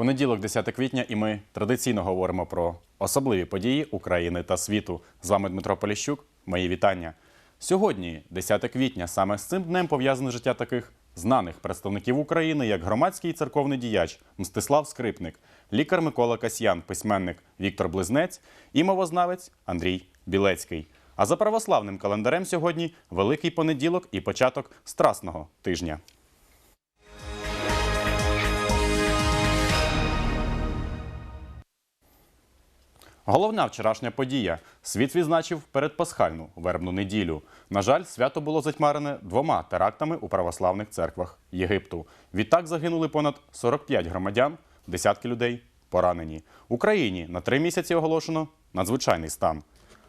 Понеділок, 10 квітня, і ми традиційно говоримо про особливі події України та світу. З вами Дмитро Поліщук. Мої вітання. Сьогодні, 10 квітня, саме з цим днем пов'язане життя таких знаних представників України, як громадський і церковний діяч Мстислав Скрипник, лікар Микола Касьян, письменник Віктор Близнець і мовознавець Андрій Білецький. А за православним календарем сьогодні Великий понеділок і початок Страсного тижня. Головна вчорашня подія. Світ відзначив передпасхальну вербну неділю. На жаль, свято було затьмарене двома терактами у православних церквах Єгипту. Відтак загинули понад 45 громадян, десятки людей поранені. Україні на три місяці оголошено надзвичайний стан.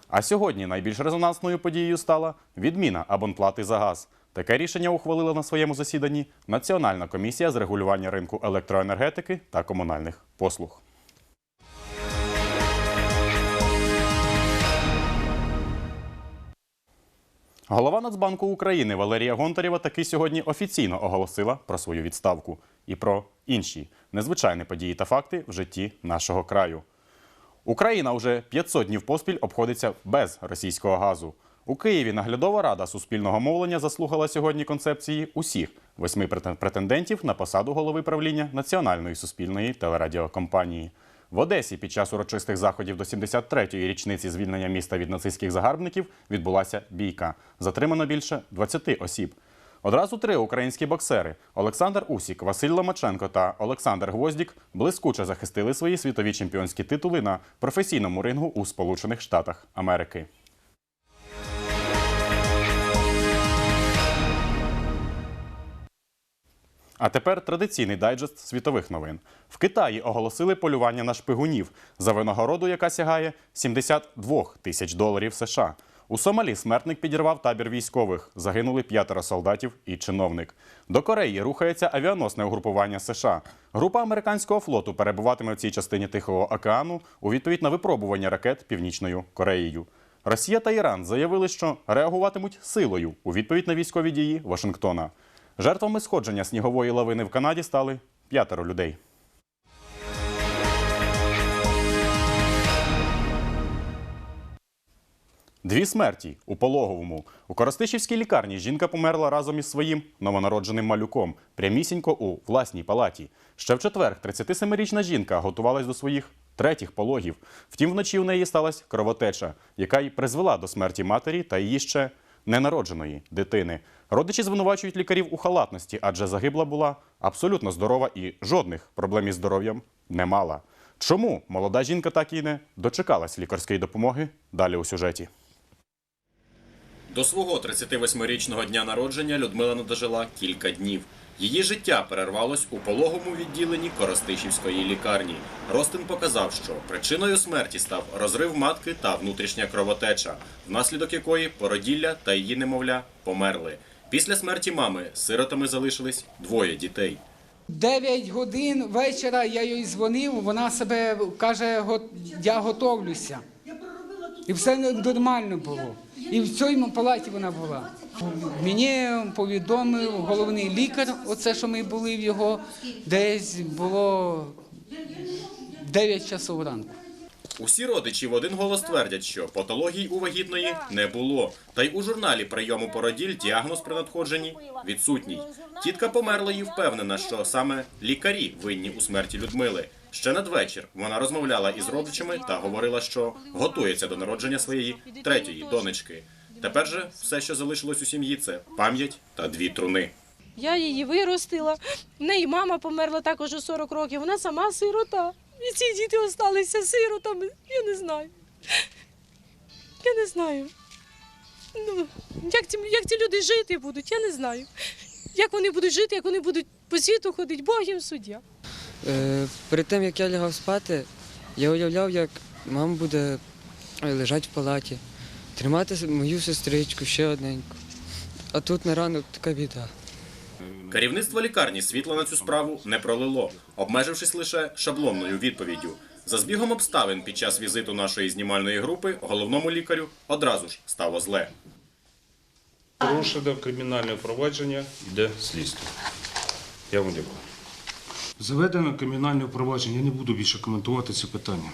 А сьогодні найбільш резонансною подією стала відміна абонплати за газ. Таке рішення ухвалила на своєму засіданні Національна комісія з регулювання ринку електроенергетики та комунальних послуг. Голова Нацбанку України Валерія Гонтарєва таки сьогодні офіційно оголосила про свою відставку і про інші незвичайні події та факти в житті нашого краю. Україна вже 500 днів поспіль обходиться без російського газу. У Києві наглядова рада суспільного мовлення заслухала сьогодні концепції усіх восьми претен- претендентів на посаду голови правління Національної суспільної телерадіокомпанії. В Одесі під час урочистих заходів до 73-ї річниці звільнення міста від нацистських загарбників відбулася бійка. Затримано більше 20 осіб. Одразу три українські боксери Олександр Усік, Василь Ломаченко та Олександр Гвоздік блискуче захистили свої світові чемпіонські титули на професійному рингу у Сполучених Штатах Америки. А тепер традиційний дайджест світових новин. В Китаї оголосили полювання на шпигунів за винагороду, яка сягає 72 тисяч доларів США. У Сомалі смертник підірвав табір військових. Загинули п'ятеро солдатів і чиновник. До Кореї рухається авіаносне угрупування США. Група американського флоту перебуватиме в цій частині Тихого океану у відповідь на випробування ракет Північною Кореєю. Росія та Іран заявили, що реагуватимуть силою у відповідь на військові дії Вашингтона. Жертвами сходження снігової лавини в Канаді стали п'ятеро людей. Дві смерті у пологовому. У Коростишівській лікарні жінка померла разом із своїм новонародженим малюком прямісінько у власній палаті. Ще в четвер 37-річна жінка готувалась до своїх третіх пологів. Втім, вночі у неї сталася кровотеча, яка й призвела до смерті матері та її ще ненародженої дитини. Родичі звинувачують лікарів у халатності, адже загибла була абсолютно здорова і жодних проблем із здоров'ям не мала. Чому молода жінка так і не дочекалась лікарської допомоги? Далі у сюжеті. До свого 38-річного дня народження Людмила не дожила кілька днів. Її життя перервалось у пологовому відділенні Коростишівської лікарні. Ростин показав, що причиною смерті став розрив матки та внутрішня кровотеча, внаслідок якої породілля та її немовля померли. Після смерті мами сиротами залишились двоє дітей. 9 годин вечора я їй дзвонив, вона себе каже, «Го- я готовлюся. І все нормально було. І в цій палаті вона була. Мені повідомив головний лікар, оце, що ми були в його, десь було 9 часов ранку. Усі родичі в один голос твердять, що патологій у вагітної не було. Та й у журналі прийому породіль діагноз при надходженні відсутній. Тітка померлої впевнена, що саме лікарі винні у смерті Людмили. Ще надвечір вона розмовляла із родичами та говорила, що готується до народження своєї третьої донечки. Тепер же все, що залишилось у сім'ї, це пам'ять та дві труни. Я її виростила. В неї мама померла також у 40 років. Вона сама сирота. І ці діти залишилися сиротами. Я не знаю. Я не знаю. Ну, як, ці, як ці люди жити будуть, я не знаю. Як вони будуть жити, як вони будуть по світу ходити, Бог їм суддя. Е, перед тим, як я лягав спати, я уявляв, як мама буде е, лежати в палаті, тримати мою сестричку ще одненьку. А тут на ранок така біда. Керівництво лікарні світла на цю справу не пролило, обмежившись лише шаблонною відповіддю. За збігом обставин під час візиту нашої знімальної групи головному лікарю одразу ж стало зле. Порушено кримінальне провадження, йде слідство. Я вам дякую. Заведено кримінальне провадження. Я не буду більше коментувати це питання.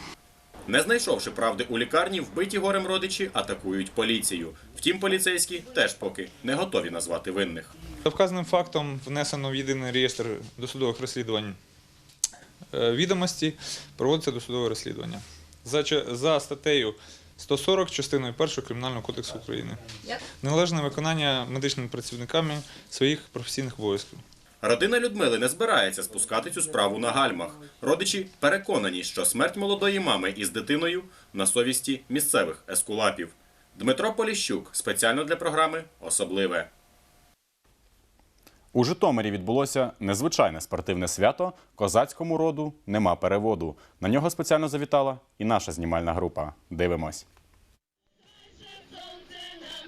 Не знайшовши правди у лікарні, вбиті горем родичі атакують поліцію. Втім, поліцейські теж поки не готові назвати винних. За вказаним фактом внесено в єдиний реєстр досудових розслідувань е, відомості, проводиться досудове розслідування. За, за статтею 140 частиною 1 Кримінального кодексу України. Належне виконання медичними працівниками своїх професійних обов'язків. Родина Людмили не збирається спускати цю справу на гальмах. Родичі переконані, що смерть молодої мами із дитиною на совісті місцевих ескулапів. Дмитро Поліщук спеціально для програми Особливе. У Житомирі відбулося незвичайне спортивне свято. Козацькому роду нема переводу. На нього спеціально завітала і наша знімальна група. Дивимось.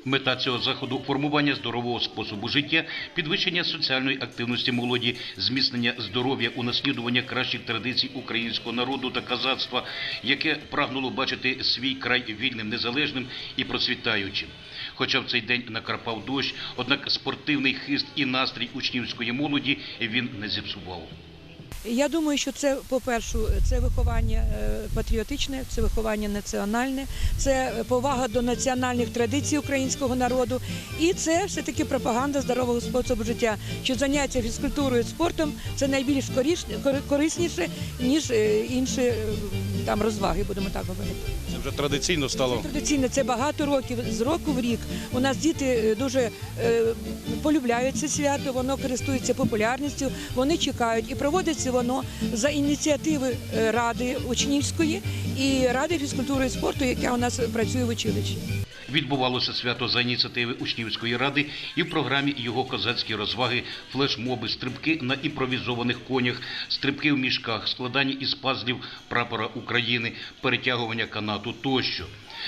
Мета цього заходу формування здорового способу життя, підвищення соціальної активності молоді, зміцнення здоров'я, унаслідування кращих традицій українського народу та казацтва, яке прагнуло бачити свій край вільним, незалежним і процвітаючим. Хоча в цей день накрапав дощ, однак спортивний хист і настрій учнівської молоді він не зіпсував. Я думаю, що це, по-перше, це виховання е, патріотичне, це виховання національне, це повага до національних традицій українського народу, і це все-таки пропаганда здорового способу життя. Що заняття фізкультурою спортом це найбільш корисніше, ніж е, інші е, там розваги, будемо так говорити. Це вже традиційно стало. Традиційно це багато років з року в рік. У нас діти дуже полюбляють це свято, воно користується популярністю, вони чекають і проводиться воно за ініціативи е, ради учнівської і ради фізкультури і спорту, яка у нас працює в училищі. Відбувалося свято за ініціативи учнівської ради і в програмі його козацькі розваги, флешмоби, стрибки на імпровізованих конях, стрибки в мішках, складання із пазлів прапора України, перетягування канату тощо.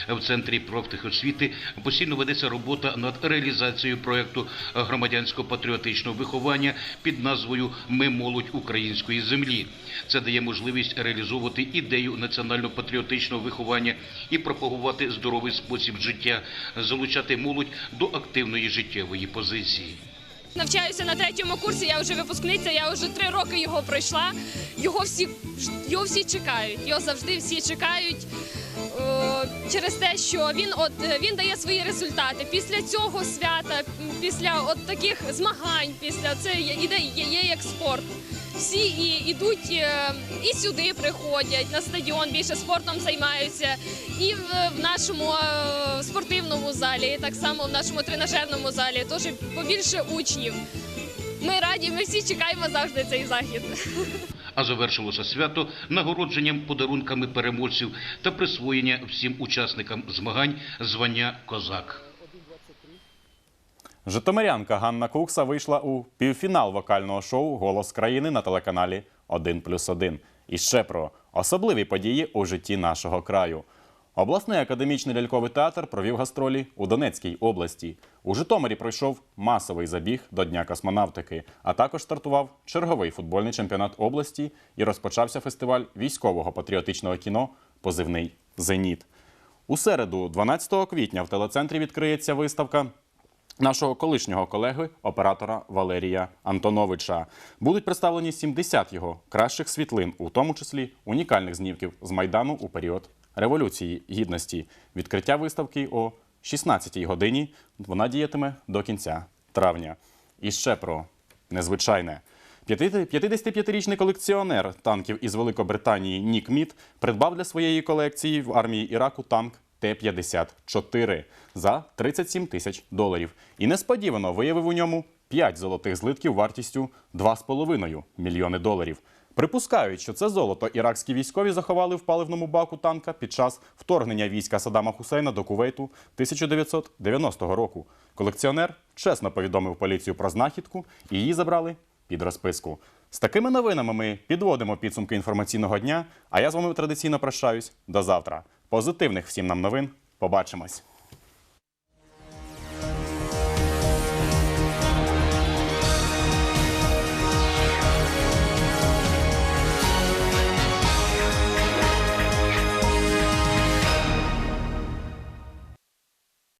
В центрі профтехосвіти постійно ведеться робота над реалізацією проєкту громадянсько-патріотичного виховання під назвою Ми молодь української землі. Це дає можливість реалізовувати ідею національно-патріотичного виховання і пропагувати здоровий спосіб життя, залучати молодь до активної життєвої позиції. Навчаюся на третьому курсі, я вже випускниця, я вже три роки його пройшла. Його всі, його всі чекають, його завжди всі чекають. Через те, що він от е, він дає свої результати після цього свята, після от таких змагань, після це іде є, є як спорт. Всі і йдуть е, і сюди приходять на стадіон, більше спортом займаються, і в, в нашому е, спортивному залі, і так само в нашому тренажерному залі. Теж побільше учнів. Ми раді, ми всі чекаємо завжди цей захід. А завершилося свято нагородженням подарунками переможців та присвоєння всім учасникам змагань звання Козак. Житомирянка Ганна Кукса вийшла у півфінал вокального шоу Голос країни на телеканалі 1 плюс 1. І ще про особливі події у житті нашого краю. Обласний академічний ляльковий театр провів гастролі у Донецькій області. У Житомирі пройшов масовий забіг до Дня космонавтики, а також стартував черговий футбольний чемпіонат області і розпочався фестиваль військового патріотичного кіно Позивний Зеніт. У середу, 12 квітня, в телецентрі відкриється виставка нашого колишнього колеги, оператора Валерія Антоновича. Будуть представлені 70 його кращих світлин, у тому числі унікальних знімків з Майдану у період Революції Гідності. Відкриття виставки о 16 годині. Вона діятиме до кінця травня. І ще про незвичайне. 55-річний колекціонер танків із Великобританії Нік Мід придбав для своєї колекції в армії Іраку танк Т-54 за 37 тисяч доларів. І несподівано виявив у ньому 5 золотих злитків вартістю 2,5 мільйони доларів. Припускають, що це золото іракські військові заховали в паливному баку танка під час вторгнення війська Саддама Хусейна до Кувейту 1990 року. Колекціонер чесно повідомив поліцію про знахідку і її забрали під розписку. З такими новинами ми підводимо підсумки інформаційного дня. А я з вами традиційно прощаюсь. До завтра. Позитивних всім нам новин. Побачимось.